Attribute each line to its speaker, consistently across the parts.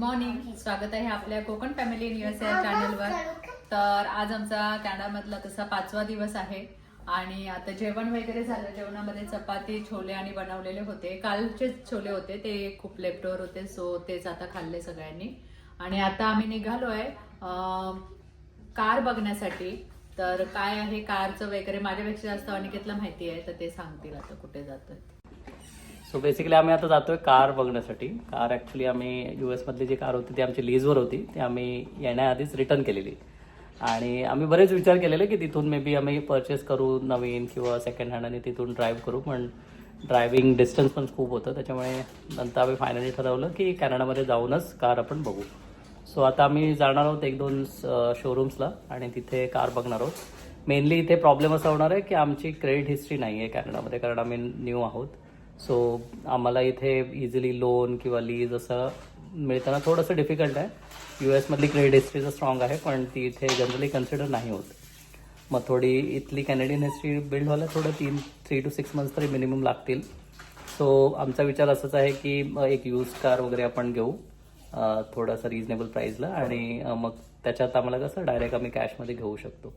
Speaker 1: Morning स्वागत आहे आपल्या कोकण फॅमिली युएस या चॅनलवर तर आज आमचा कॅनडामधला तसा पाचवा दिवस आहे. आणि आता जेवण वगैरे झालं. जेवणामध्ये चपाती छोले आणि बनवलेले होते. कालचे छोले होते. ते खूप लेफ्टवर होते सो तेच आता खाल्ले सगळ्यांनी. आणि आता आम्ही निघालोय अं, कार बघण्यासाठी. तर काय आहे कारचं वगैरे? माझ्यापेक्षा जास्त अनिकेतला माहिती आहे तर ते सांगतील आता कुठे जातोय.
Speaker 2: सो बेसिकली आम्ही आता जातोय कार बघण्यासाठी. कार ॲक्च्युली आम्ही यू एसमधली जी कार होती ती आमची लीजवर होती. ती आम्ही येण्याआधीच रिटर्न केलेली. आणि आम्ही बरेच विचार केलेले की तिथून मे बी आम्ही परचेस करू नवीन किंवा सेकंड हँड आणि तिथून ड्राईव्ह करू. पण ड्रायव्हिंग डिस्टन्स पण खूप होतं. त्याच्यामुळे नंतर आम्ही फायनली ठरवलं की कॅनडामध्ये जाऊनच कार आपण बघू. सो आता आम्ही जाणार आहोत एक दोन शोरूम्सला आणि तिथे कार बघणार आहोत. मेनली इथे प्रॉब्लेम असा होणार आहे की आमची क्रेडिट हिस्ट्री नाही आहे कॅनडामध्ये कारण आम्ही न्यू आहोत. सो आम्हाला इथे इझिली लोन किंवा लीज असं मिळताना थोडंसं डिफिकल्ट आहे. यू एसमधली क्रेडिट हिस्ट्री तर स्ट्रॉंग आहे पण ती इथे जनरली कन्सिडर नाही होत. मग थोडी इथली कॅनेडियन हिस्ट्री बिल्ड व्हायला थोडं तीन थ्री टू सिक्स मंथ्स तरी मिनिमम लागतील. सो आमचा विचार असाच आहे की एक यूज कार वगैरे आपण घेऊ थोडासा रिजनेबल प्राईजला आणि मग त्याच्यात आम्हाला कसं डायरेक्ट आम्ही कॅशमध्ये घेऊ शकतो.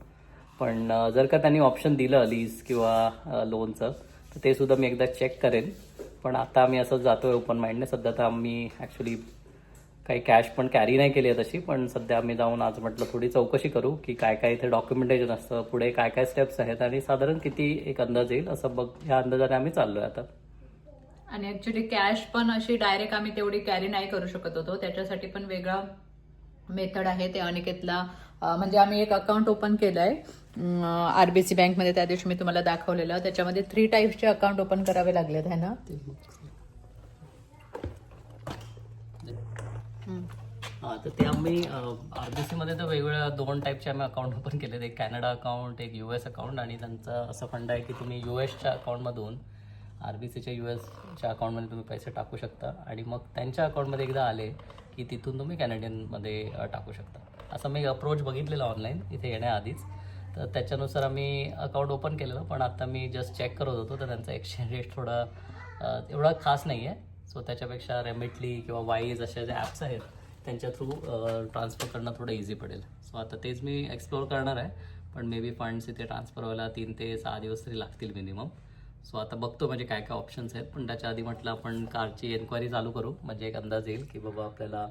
Speaker 2: पण जर का त्यांनी ऑप्शन दिलं लीज किंवा लोनचं ते सुद्धा मी एकदा चेक करेन. पण आता आम्ही असं आहे ओपन माइंडने सध्या तर आम्ही ॲक्च्युली काही कॅश पण कॅरी नाही केली आहे तशी पण सध्या आम्ही जाऊन आज म्हटलं थोडी चौकशी करू की काय काय इथे डॉक्युमेंटेशन असतं पुढे काय काय स्टेप्स आहेत आणि साधारण किती एक अंदाज येईल असं बघ ह्या अंदाजाने आम्ही चाललो आहे आता.
Speaker 1: आणि ऍक्च्युली कॅश पण अशी डायरेक्ट आम्ही तेवढी कॅरी नाही करू शकत होतो. त्याच्यासाठी पण वेगळा मेथड आहे ते अनिकेतला. म्हणजे आम्ही एक अकाउंट ओपन केलं आहे केलंय आरबीसी बँकमध्ये त्या दिवशी मी तुम्हाला दाखवलेलं. त्याच्यामध्ये थ्री टाईप्सचे अकाउंट ओपन करावे लागलेत आहे ना?
Speaker 2: हां तर ते आम्ही आर बी सीमध्ये तर वेगवेगळ्या दोन टाईपचे आम्ही अकाउंट ओपन केलेत. एक कॅनडा अकाउंट एक यू एस अकाउंट आणि त्यांचं असं फंड आहे की तुम्ही यू एसच्या अकाउंटमधून आर बी सीच्या यू एसच्या अकाउंटमध्ये तुम्ही पैसे टाकू शकता आणि मग त्यांच्या अकाउंटमध्ये एकदा आले की तिथून तुम्ही कॅनेडियनमध्ये टाकू शकता. असं मी अप्रोच बघितलेला ऑनलाईन इथे येण्याआधीच. तर त्याच्यानुसार आम्ही अकाउंट ओपन केलेलं पण आता मी जस्ट चेक करत होतो तर त्यांचा एक्सचेंज रेट थोडा एवढा खास नाही आहे सो त्याच्यापेक्षा रेमिटली किंवा वाईज अशा जे ॲप्स आहेत त्यांच्या थ्रू ट्रान्सफर करणं थोडं इझी पडेल. सो आता तेच मी एक्सप्लोअर करणार आहे पण मे बी फंड्स इथे ट्रान्सफर व्हायला तीन ते सहा दिवस तरी लागतील मिनिमम सो आता बघतो म्हणजे काय काय ऑप्शन्स आहेत पण त्याच्या आधी म्हटलं आपण कारची एन्क्वायरी चालू करू. म्हणजे एक अंदाज येईल की बाबा आपल्याला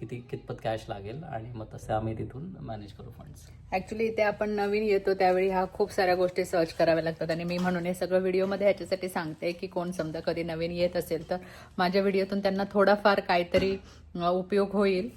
Speaker 2: किती कितपत कॅश लागेल आणि मग तसे आम्ही तिथून मॅनेज करू फंड्स
Speaker 1: ऍक्च्युली इथे आपण नवीन येतो त्यावेळी ह्या खूप साऱ्या गोष्टी सर्च कराव्या लागतात. आणि मी म्हणून हे सगळं व्हिडिओमध्ये ह्याच्यासाठी सांगते की कोण समजा कधी नवीन येत असेल तर माझ्या व्हिडिओतून त्यांना थोडाफार काहीतरी उपयोग होईल.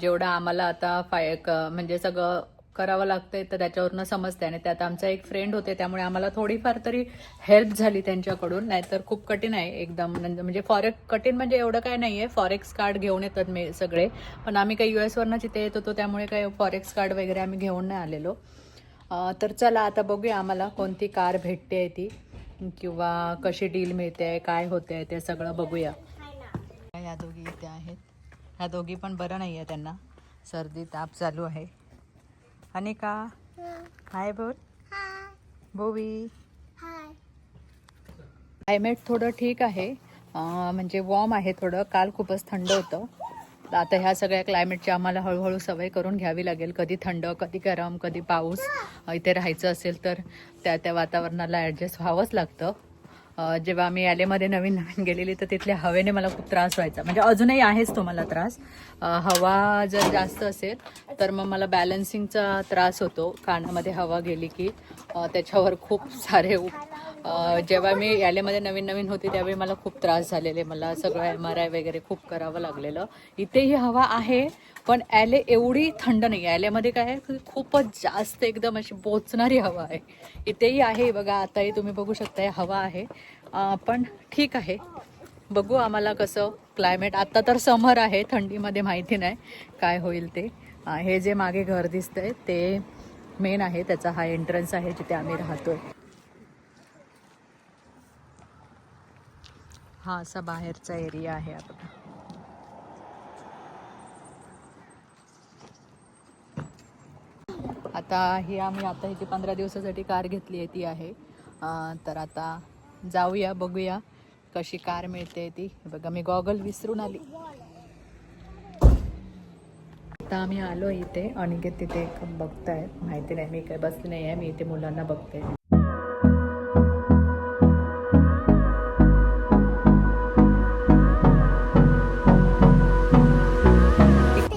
Speaker 1: जेवढा आम्हाला आता फाय क- म्हणजे सगळं करावं लागतंय तर त्याच्यावरनं समजते आणि त्यात आमचा एक फ्रेंड होते त्यामुळे आम्हाला थोडीफार तरी हेल्प झाली त्यांच्याकडून. नाहीतर खूप कठीण आहे एकदम. म्हणजे म्हणजे फॉरेक्स कठीण म्हणजे एवढं काय नाही आहे फॉरेक्स कार्ड घेऊन येतात मे सगळे. पण आम्ही काही यू एसवरनं तिथे येत होतो त्यामुळे काही फॉरेक्स कार्ड वगैरे आम्ही घेऊन नाही आलेलो. तर चला आता बघूया आम्हाला कोणती कार भेटते आहे ती किंवा कशी डील मिळते आहे काय होते आहे ते सगळं बघूया. या दोघी इथे आहेत. ह्या दोघी पण बरं नाही आहे त्यांना. सर्दी ताप चालू आहे. अनिका हाय बोल. बोवी. क्लायमेट थोडं ठीक आहे. म्हणजे वॉर्म आहे थोडं. काल खूपच थंड होतं. तर आता ह्या सगळ्या क्लायमेटची आम्हाला हळूहळू सवय करून घ्यावी लागेल. कधी थंड कधी गरम कधी पाऊस. इथे राहायचं असेल तर त्या त्या वातावरणाला ॲडजस्ट व्हावंच लागतं. जेव्हा मी यालेमध्ये नवीन नवीन गेलेली तर तिथल्या हवेने मला खूप त्रास व्हायचा. म्हणजे अजूनही आहेच तो मला त्रास. हवा जर जास्त असेल तर मग मला बॅलन्सिंगचा त्रास होतो. कानामध्ये हवा गेली की त्याच्यावर खूप सारे जेव्हा मी यालेमध्ये नवीन नवीन होती त्यावेळी मला खूप त्रास झालेले. मला सगळं एम आर आय वगैरे खूप करावं लागलेलं. इथेही हवा आहे पण ॲले एवढी थंड नाही. ॲलेमध्ये काय आहे खूपच जास्त एकदम अशी बोचणारी हवा आहे. इथेही आहे बघा आताही तुम्ही बघू शकता हवा आहे. पण ठीक आहे. बघू आम्हाला कसं क्लायमेट आत्ता तर समर आहे थंडीमध्ये माहिती नाही काय होईल ते. हे जे मागे घर दिसतंय ते मेन आहे. त्याचा हा एंट्रन्स आहे जिथे आम्ही राहतोय. हा असा बाहेरचा एरिया आहे आपला आता ही आम्ही आता इथे पंधरा दिवसासाठी कार घेतली आहे ती आहे. तर आता जाऊया बघूया कशी कार मिळते ती. बघा मी गॉगल विसरून आली. आता आम्ही आलो इथे अनिकेत तिथे बघताय माहिती नाही मी काय बसली नाही आहे मी इथे मुलांना बघते.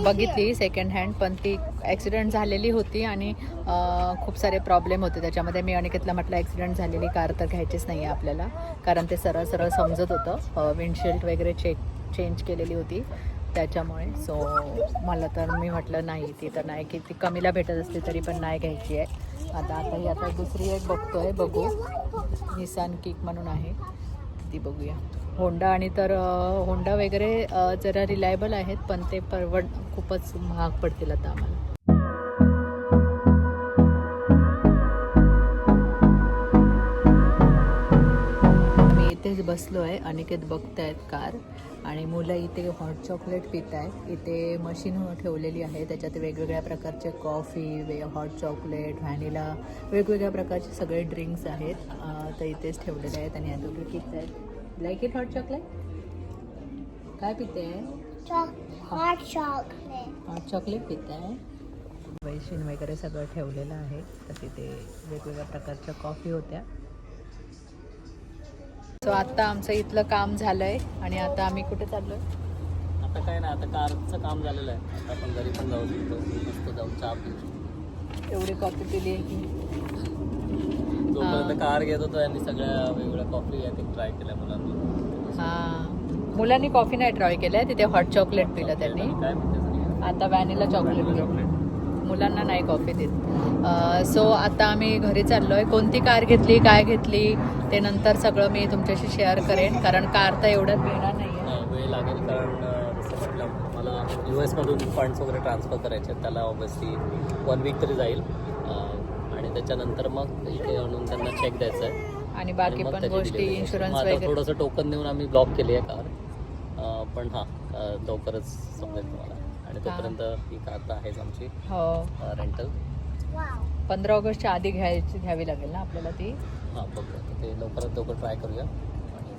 Speaker 1: बघितली सेकंड हँड पण ती ॲक्सिडेंट झालेली होती आणि खूप सारे प्रॉब्लेम होते. त्याच्यामध्ये मी अनिकेतला म्हटलं ॲक्सिडेंट झालेली कार तर घ्यायचीच नाही आहे आपल्याला. कारण ते सरळ सरळ समजत होतं. विंडशील्ड वगैरे चेक चेंज केलेली होती. त्याच्यामुळे सो मला तर मी म्हटलं नाही ती तर नाही. की ती कमीला भेटत असली तरी पण नाही घ्यायची आहे. आता आता ही आता दुसरी एक बघतो आहे बघू. निसान किक म्हणून आहे. ती बघूया. होंडा आणि तर होंडा वगैरे जरा रिलायबल आहेत पण ते परवड खूपच महाग पडतील आता आम्हाला. मी इथेच बसलो आहे अनिकेत बघतायत कार आणि मुलं इथे हॉट चॉकलेट पित आहेत इथे मशीन ठेवलेली आहे त्याच्यात वेगवेगळ्या प्रकारचे कॉफी वे हॉट चॉकलेट व्हॅनिला वेगवेगळ्या प्रकारचे सगळे ड्रिंक्स आहेत. तर इथेच ठेवलेले आहेत आणि आता पित आहेत लाईक इट हॉट चॉकलेट काय पिते?
Speaker 3: Hot chocolate.
Speaker 1: हॉट चॉकलेट पित. आहे वैशिन वगैरे सगळं ठेवलेलं आहे. तर तिथे वेगवेगळ्या प्रकारच्या कॉफी होत्या. सो आता आमचं इथलं काम झालंय आणि आता आम्ही कुठे चाललोय?
Speaker 2: आता काय नाही आता कारचं काम झालेलं आहे. आता आपण घरी पण जाऊ शकतो. मस्त जाऊन चहा पिऊ शकतो.
Speaker 1: एवढी कॉफी पिली आहे की?
Speaker 2: जोपर्यंत कार घेत होतो यांनी सगळ्या वेगवेगळ्या कॉफी आय थिंक ट्राय केल्या मुलांनी.
Speaker 1: हा. मुलांनी कॉफी नाही ट्राय केलंय तिथे हॉट चॉकलेट पिलं त्यांनी.
Speaker 2: काय
Speaker 1: आता व्हॅनिला चॉकलेट पिलं. मुलांना नाही कॉफी देत. सो आता आम्ही घरी चाललोय. कोणती कार घेतली काय घेतली ते नंतर सगळं मी तुमच्याशी शेअर करेन. कारण कार तर एवढ्यात मिळणार नाही
Speaker 2: वेळ लागेल कारण अं, जसं म्हटलं मला यू एसमधून फंड्स वगैरे ट्रान्सफर करायचे आहेत. त्याला ऑब्व्हियसली वन वीक तरी जाईल. त्याच्यानंतर मग इथे आणून त्यांना चेक द्यायचं आहे
Speaker 1: आणि बाकी
Speaker 2: मग
Speaker 1: पण
Speaker 2: त्याची
Speaker 1: गोष्टी
Speaker 2: delivery.
Speaker 1: इन्शुरन्स
Speaker 2: मग आता
Speaker 1: वगैरे.
Speaker 2: थोडंसं टोकन देऊन आम्ही ब्लॉक केली आहे कार पण हां अं, लवकरच समजेल तुम्हाला. आणि तोपर्यंत ही कार तर आहेच आमची.
Speaker 1: हो.
Speaker 2: रेंटल.
Speaker 1: पंधरा ऑगस्टच्या आधी घ्यायची घ्यावी लागेल ना आपल्याला ती?
Speaker 2: हां बघूया. तर ते लवकरात लवकर ट्राय करूया. आणि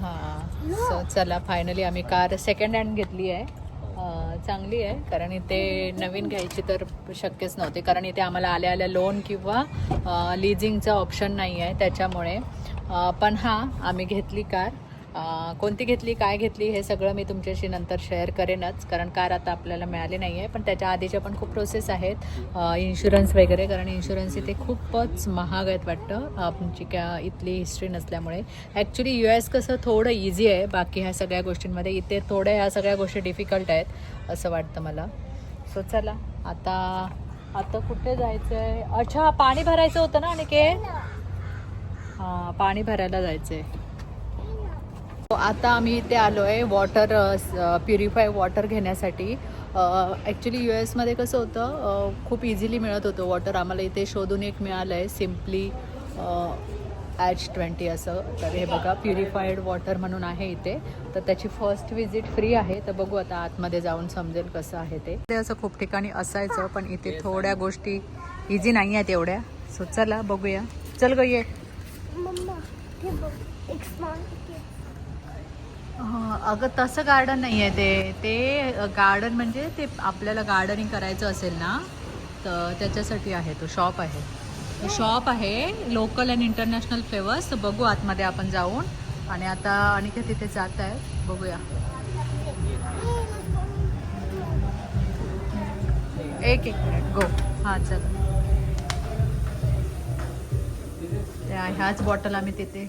Speaker 1: हां. सो चला फायनली आम्ही कार सेकंड हँड घेतली आहे. चांगली आहे. कारण इथे नवीन घ्यायची तर शक्यच नव्हते. कारण इथे आम्हाला आल्या आल्या लोन किंवा लिझिंगचा ऑप्शन नाही आहे त्याच्यामुळे. पण हां आम्ही घेतली कार कोणती घेतली काय घेतली हे सगळं मी तुमच्याशी नंतर शेअर करेनच कारण कार आता आपल्याला मिळाली नाही आहे पण त्याच्या आधीच्या पण खूप प्रोसेस आहेत. इन्शुरन्स वगैरे कारण इन्शुरन्स इथे खूपच महाग आहेत वाटतं. आमची क्या इथली हिस्ट्री नसल्यामुळे. ॲक्च्युली यू एस कसं थोडं इझी आहे बाकी ह्या सगळ्या गोष्टींमध्ये. इथे थोड्या ह्या सगळ्या गोष्टी डिफिकल्ट आहेत असं वाटतं मला. सो चला. आता आता कुठे जायचं आहे अच्छा पाणी भरायचं होतं ना आणि के हां पाणी भरायला जायचं आहे आता आम्ही इथे आलो आहे वॉटर प्युरिफाय वॉटर घेण्यासाठी. ॲक्च्युली यू एसमध्ये कसं होतं खूप इझिली मिळत होतं वॉटर आम्हाला इथे शोधून एक मिळालं आहे सिम्पली एच ट्वेंटी असं. तर हे बघा प्युरिफाईड वॉटर म्हणून आहे इथे. तर त्याची फर्स्ट विजिट फ्री आहे. तर बघू आता आतमध्ये जाऊन समजेल कसं आहे ते. ते असं खूप ठिकाणी असायचं पण इथे थोड्या गोष्टी इझी नाही आहेत एवढ्या. सो चला बघूया. चल ग ये
Speaker 3: Mama, हे बघ, एक small kid.
Speaker 1: हं, अगं तसं गार्डन नाही आहे ते ते गार्डन म्हणजे ते आपल्याला गार्डनिंग करायचं असेल ना तर त्याच्यासाठी आहे तो शॉप आहे. शॉप आहे लोकल अँड इंटरनॅशनल फ्लेवर्स तर बघू आतमध्ये आपण जाऊन. आणि आता आणि तिथे जात आहे बघूया. एक एक मिनिट गो हां चल. त्या ह्याच बॉटल आम्ही तिथे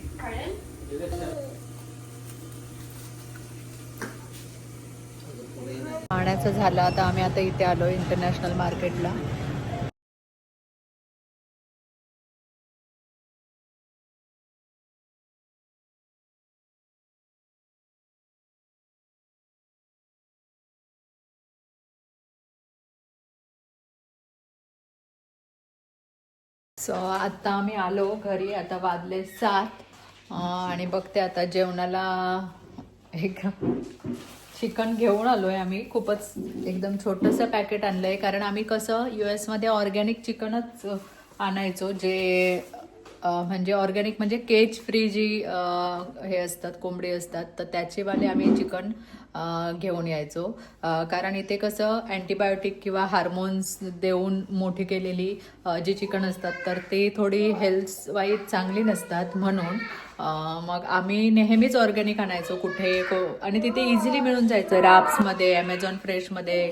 Speaker 1: पाण्याचं झालं आता आम्ही आता इथे आलो इंटरनॅशनल मार्केटला सो आता आम्ही आलो घरी आता वाजले सात. आणि बघते आता जेवणाला एक चिकन घेऊन आलोय आम्ही. खूपच एकदम छोटंसं पॅकेट आणलंय. कारण आम्ही कसं यू एसमध्ये ऑर्गॅनिक चिकनच आणायचो जे म्हणजे ऑर्गॅनिक म्हणजे केज फ्री जी हे असतात कोंबडी असतात तर त्याचेवाले आम्ही चिकन घेऊन यायचो. कारण इथे कसं अँटीबायोटिक किंवा हार्मोन्स देऊन मोठी केलेली जी चिकन असतात तर ते थोडी हेल्थ वाईज चांगली नसतात म्हणून. मग आम्ही नेहमीच ऑर्गॅनिक आणायचो कुठे को आणि तिथे इझिली मिळून जायचं. रॅप्समध्ये ॲमेझॉन फ्रेशमध्ये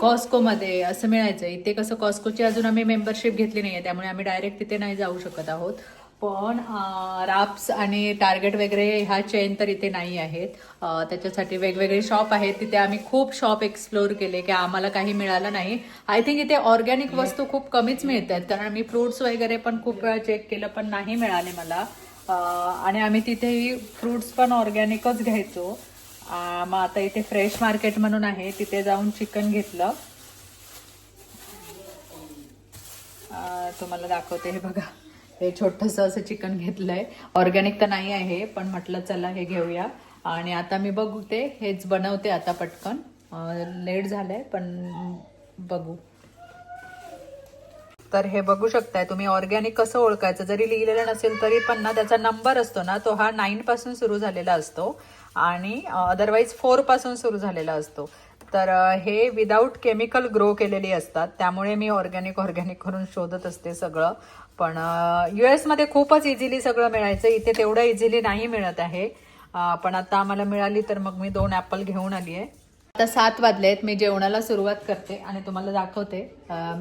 Speaker 1: कॉस्कोमध्ये असं मिळायचं. इथे कसं कॉस्कोची अजून आम्ही मेंबरशिप घेतली नाही आहे त्यामुळे आम्ही डायरेक्ट तिथे नाही जाऊ शकत आहोत. पण राप्स आणि टार्गेट वगैरे ह्या चेन तर इथे नाही आहेत. त्याच्यासाठी वेगवेगळे शॉप आहेत. तिथे आम्ही खूप शॉप एक्सप्लोर केले की आम्हाला काही मिळालं नाही. आय थिंक इथे ऑर्गॅनिक वस्तू खूप कमीच मिळत आहेत कारण मी फ्रुट्स वगैरे पण खूप वेळा चेक केलं पण नाही मिळाले मला. आणि आम्ही तिथेही फ्रुट्स पण ऑर्गॅनिकच घ्यायचो. मग आता इथे फ्रेश मार्केट म्हणून आहे तिथे जाऊन चिकन घेतलं. तुम्हाला दाखवते हे बघा. हे छोटंसं असं चिकन घेतलंय. ऑर्गॅनिक तर नाही आहे पण म्हटलं चला हे घेऊया. आणि आता मी बघू ते हेच बनवते आता पटकन. लेट झालंय पण बघू. तर हे बघू शकताय तुम्ही ऑर्गॅनिक कसं ओळखायचं? जरी लिहिलेलं नसेल तरी पण ना त्याचा नंबर असतो ना तो हा नाईन पासून सुरू झालेला असतो. आणि अदरवाईज फोरपासून सुरू झालेला असतो. तर हे विदाऊट केमिकल ग्रो केलेली असतात. त्यामुळे मी ऑर्गॅनिक ऑर्गॅनिक करून शोधत असते सगळं. पण यू एसमध्ये खूपच इझिली सगळं मिळायचं. इथे तेवढं इझिली नाही मिळत आहे. पण आता आम्हाला मिळाली तर मग मी दोन ॲपल घेऊन आली आहे आता सात वाजले आहेत. मी जेवणाला सुरुवात करते आणि तुम्हाला दाखवते.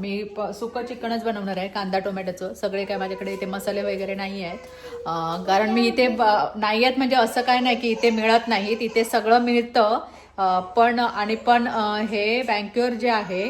Speaker 1: मी प सुकं चिकनच बनवणार आहे कांदा टोमॅटोचं. सगळे काय माझ्याकडे इथे मसाले वगैरे नाही आहेत. कारण मी इथे ब- नाही आहेत म्हणजे असं काय नाही की इथे मिळत नाहीत इथे सगळं मिळतं. पण आणि पण हे बँक्युअर जे आहे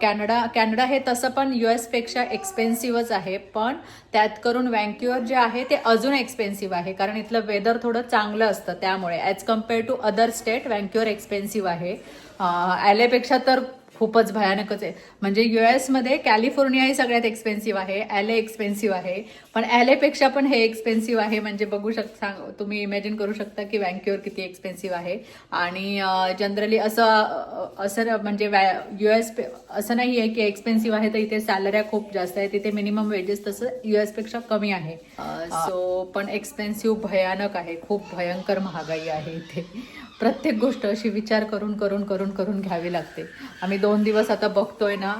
Speaker 1: कॅनडा कॅनडा हे तसं पण यू एसपेक्षा एक्सपेन्सिव्हच आहे. पण त्यात करून वँक्युअर जे आहे ते अजून एक्सपेन्सिव्ह आहे. कारण इथलं वेदर थोडं चांगलं असतं त्यामुळे. As compare to other state Vancouver expensive आहे. ॲलेपेक्षा तर खूपच भयानकच आहे. म्हणजे यू मध्ये कॅलिफोर्निया ही सगळ्यात एक्सपेन्सिव्ह आहे ॲले एक्सपेन्सिव्ह आहे. पण ॲलेपेक्षा पण हे एक्सपेन्सिव्ह आहे म्हणजे बघू शकता तुम्ही इमॅजिन करू शकता की वँक्युअर किती एक्सपेन्सिव्ह आहे. आणि जनरली असं असं म्हणजे यू एस असं नाही आहे की एक्सपेन्सिव्ह आहे तर इथे सॅलऱ्या खूप जास्त आहे. तिथे मिनिमम वेजेस तसं यू पेक्षा कमी आहे. सो पण एक्सपेन्सिव्ह भयानक आहे. खूप भयंकर महागाई आहे इथे. प्रत्येक गोष्ट अशी विचार करून करून करून करून घ्यावी लागते. आम्ही दोन दिवस आता बघतोय ना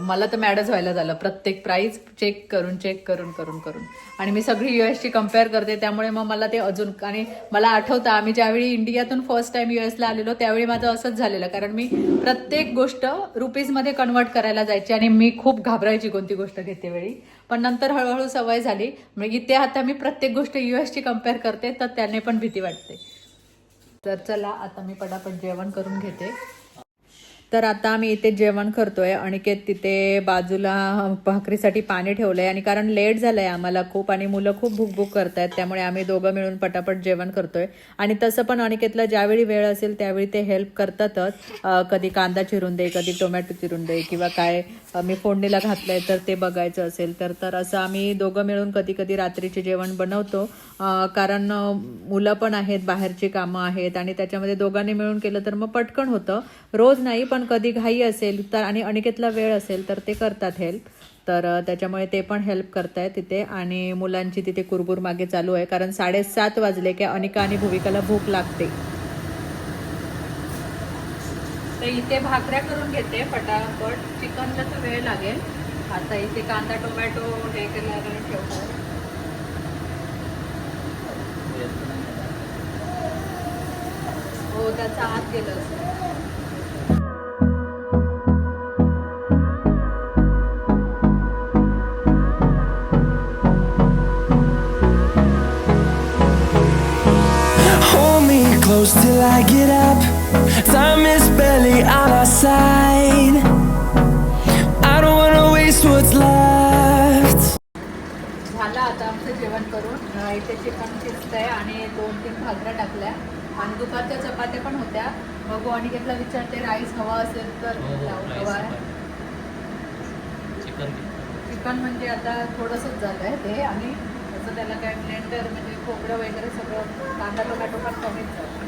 Speaker 1: मला तर मॅडच व्हायला झालं. प्रत्येक प्राईस चेक करून चेक करून करून करून. आणि मी सगळी यू ची कंपेअर करते त्यामुळे मग मला ते अजून आणि मला आठवतं आम्ही ज्यावेळी इंडियातून फर्स्ट टाइम यू एसला आलेलो त्यावेळी माझं असंच झालेलं. कारण मी प्रत्येक गोष्ट रुपीजमध्ये कन्वर्ट करायला जायची आणि मी खूप घाबरायची कोणती गोष्ट घेते वेळी. पण नंतर हळूहळू सवय झाली. म्हणजे इथे आता मी प्रत्येक गोष्ट यू ची कंपेअर करते तर त्याने पण भीती वाटते. तर चला आता मी पटापट जेवण करून घेते. तर आता आम्ही इथे जेवण करतोय अनिकेत तिथे बाजूला भाकरीसाठी पाणी ठेवलंय. आणि कारण लेट झालंय आम्हाला खूप आणि मुलं खूप भूकभूक करतायत त्यामुळे आम्ही दोघं मिळून पटापट जेवण करतोय. आणि तसं पण अनिकेतला ज्यावेळी वेळ असेल त्यावेळी ते हेल्प करतातच. कधी कांदा चिरून दे कधी टोमॅटो चिरून दे किंवा काय मी फोडणीला घातलंय तर ते बघायचं असेल तर तर असं आम्ही दोघं मिळून कधी कधी रात्रीचे जेवण बनवतो. कारण मुलं पण आहेत बाहेरची कामं आहेत आणि त्याच्यामध्ये दोघांनी मिळून केलं तर मग पटकन होतं. रोज नाही पण कधी घाई असेल तर आणि अनिकेतला वेळ असेल तर ते करतात हेल्प तर त्याच्यामुळे ते पण हेल्प करतायत तिथे आणि मुलांची तिथे कुरबुर मागे चालू आहे. कारण साडेसात वाजले की अनिका आणि भूविकाला भूक लागते. तर इथे भाकऱ्या करून घेते फटाफट चिकनला तर वेळ लागेल. आता इथे कांदा टोमॅटो हे केल्यावर ठेवतो हो त्याचा आत गेलं
Speaker 4: असं close till I get up. Time is barely on our side. I don't wanna waste what's left.
Speaker 1: झालं आता आमचं जेवण करून इथे चिकन शिजतंय आणि दोन तीन भाकऱ्या टाकल्या आणि दुपारच्या चपात्या पण होत्या बघू आणि घेतला विचारते राईस हवा असेल तर
Speaker 2: हो, हो,
Speaker 1: हवा.
Speaker 2: चिकन
Speaker 1: चिकन म्हणजे आता थोडंसंच झालं आहे ते आणि तसं त्याला काय ब्लेंडर म्हणजे खोबरं वगैरे सगळं कांदा टोमॅटो पण कमीच झालं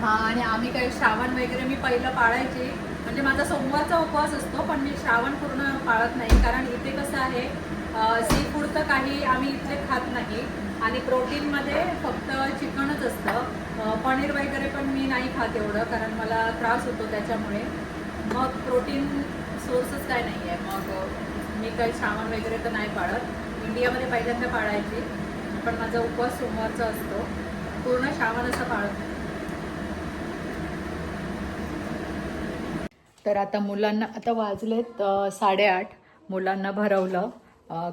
Speaker 1: हा आणि आम्ही काही श्रावण वगैरे मी पहिलं पाळायची. म्हणजे माझा सोमवारचा उपवास असतो पण मी श्रावण पूर्ण पाळत नाही. कारण इथे कसं आहे सी फूड तर काही आम्ही इथले खात नाही. आणि प्रोटीनमध्ये फक्त चिकनच असतं. पनीर वगैरे पण मी नाही खात एवढं कारण मला त्रास होतो त्याच्यामुळे. मग प्रोटीन सोर्सच काय नाही आहे मग मी काही श्रावण वगैरे तर नाही पाळत. इंडियामध्ये पहिल्यांदा पाळायची. पण माझा उपवास सोमवारचा असतो. पूर्ण श्रावण असं पाळत तर आता मुलांना आता वाजलेत साडेआठ. मुलांना भरवलं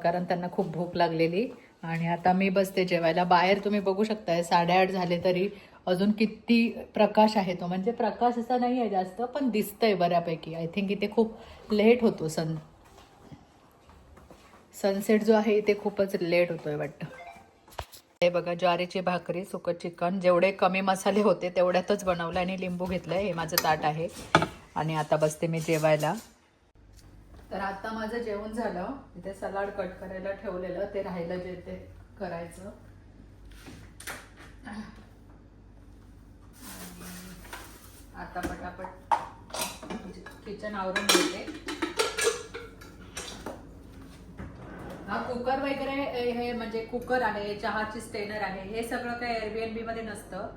Speaker 1: कारण त्यांना खूप भूक लागलेली. आणि आता मी बसते जेवायला. बाहेर तुम्ही बघू शकताय साडेआठ झाले तरी अजून किती प्रकाश आहे तो. म्हणजे प्रकाश असा नाही आहे जास्त पण दिसतंय बऱ्यापैकी. आय थिंक इथे खूप लेट होतो सन. सनसेट जो आहे इथे खूपच लेट होतोय वाटतं. हे बघा ज्वारीची भाकरी सुकं चिकन जेवढे कमी मसाले होते तेवढ्यातच बनवलं आणि लिंबू घेतलंय हे माझं ताट आहे. आणि आता बसते मी जेवायला. तर आता माझं जेवण झालं. इथे सलाड कट करायला ठेवलेलं. ते राहिलं जे ते करायचं. आता पटापट किचन आवरून घेते. हा कुकर वगैरे हे म्हणजे कुकर आहे चहाची स्टेनर आहे हे सगळं काही एअरबीएनबी मध्ये नसतं.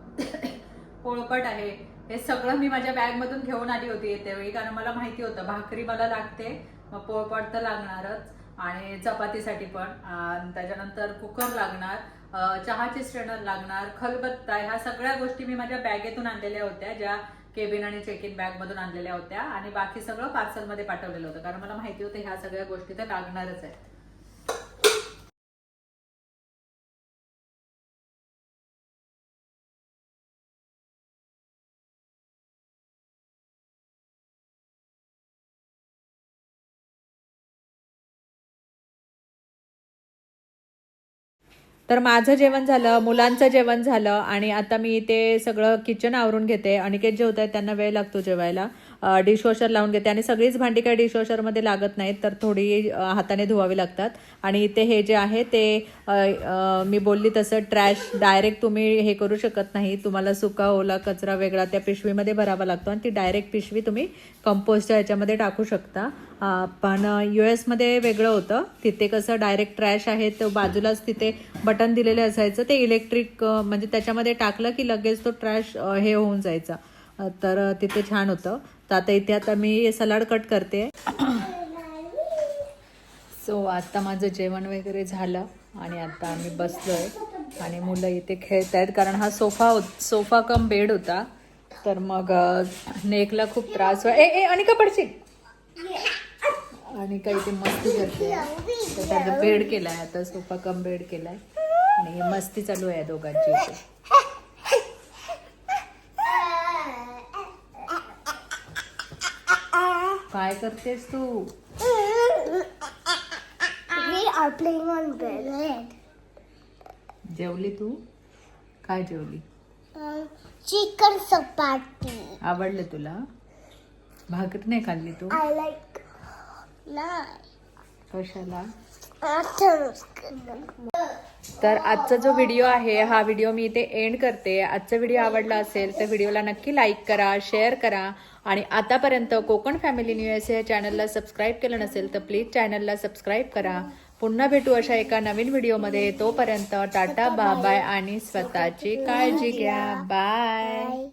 Speaker 1: पोळपट आहे. हे सगळं मी माझ्या बॅग मधून घेऊन आली होती येतेवेळी कारण मला माहिती होतं भाकरी मला लागते मग पोळपट तर लागणारच. आणि चपातीसाठी पण. आणि त्याच्यानंतर कुकर लागणार चहाची स्ट्रेनर लागणार खलबत्ता ह्या सगळ्या गोष्टी मी माझ्या बॅगेतून आणलेल्या होत्या ज्या केबिन आणि चेक इन बॅग मधून आणलेल्या होत्या. आणि बाकी सगळं पार्सलमध्ये पाठवलेलं होतं कारण मला माहिती होतं ह्या सगळ्या गोष्टी तर लागणारच आहेत. तर माझं जेवण झालं मुलांचं जेवण झालं आणि आता मी ते सगळं किचन आवरून घेते. अनिकेत जे होत आहेत त्यांना वेळ लागतो जेवायला. डिशवॉशर लावून घेते. आणि सगळीच भांडी काही डिशवॉशरमध्ये लागत नाहीत तर थोडी हाताने धुवावी लागतात. आणि इथे हे जे आहे ते मी बोलली तसं ट्रॅश डायरेक्ट तुम्ही हे करू शकत नाही. तुम्हाला सुका ओला कचरा वेगळा त्या पिशवीमध्ये भरावा लागतो आणि ती डायरेक्ट पिशवी तुम्ही कंपोस्टच्या ह्याच्यामध्ये टाकू शकता. पण यू एसमध्ये वेगळं होतं. तिथे कसं डायरेक्ट ट्रॅश आहे तर बाजूलाच तिथे बटन दिलेले असायचं. ते इलेक्ट्रिक म्हणजे त्याच्यामध्ये टाकलं की लगेच तो ट्रॅश हे होऊन जायचा. तर तिथे छान होतं. तर आता इथे आता मी सलाड कट करते. सो आता माझं जेवण वगैरे झालं आणि आता आम्ही बसलो आहे आणि मुलं इथे खेळत आहेत कारण हा सोफा होत सोफा कम बेड होता. तर मग नेकला खूप त्रास व्हाय ए ए आणि का पडशील? आणि काही ते मस्ती करते. तर त्याचा बेड केला आहे आता सोफा कम बेड केला आहे आणि मस्ती चालू आहे दोघांची इथे. काय करतेस तू?
Speaker 3: आर प्लेइंग ऑन
Speaker 1: जेवली तू? काय जेवली?
Speaker 3: चिकन चपाती.
Speaker 1: आवडलं तुला? भाकर नाही खाल्ली तू?
Speaker 3: आय लाईक
Speaker 1: कशाला? तर आजचा जो व्हिडिओ आहे हा व्हिडिओ मी इथे एंड करते. आजचा व्हिडिओ आवडला असेल तर व्हिडिओला नक्की लाईक करा शेअर करा. आणि आतापर्यंत कोकण फॅमिली न्यूज या चॅनलला सबस्क्राईब केलं नसेल तर प्लीज चॅनलला सबस्क्राईब करा. पुन्हा भेटू अशा एका नवीन व्हिडिओमध्ये तोपर्यंत टाटा बाबाय आणि स्वतःची काळजी घ्या. बाय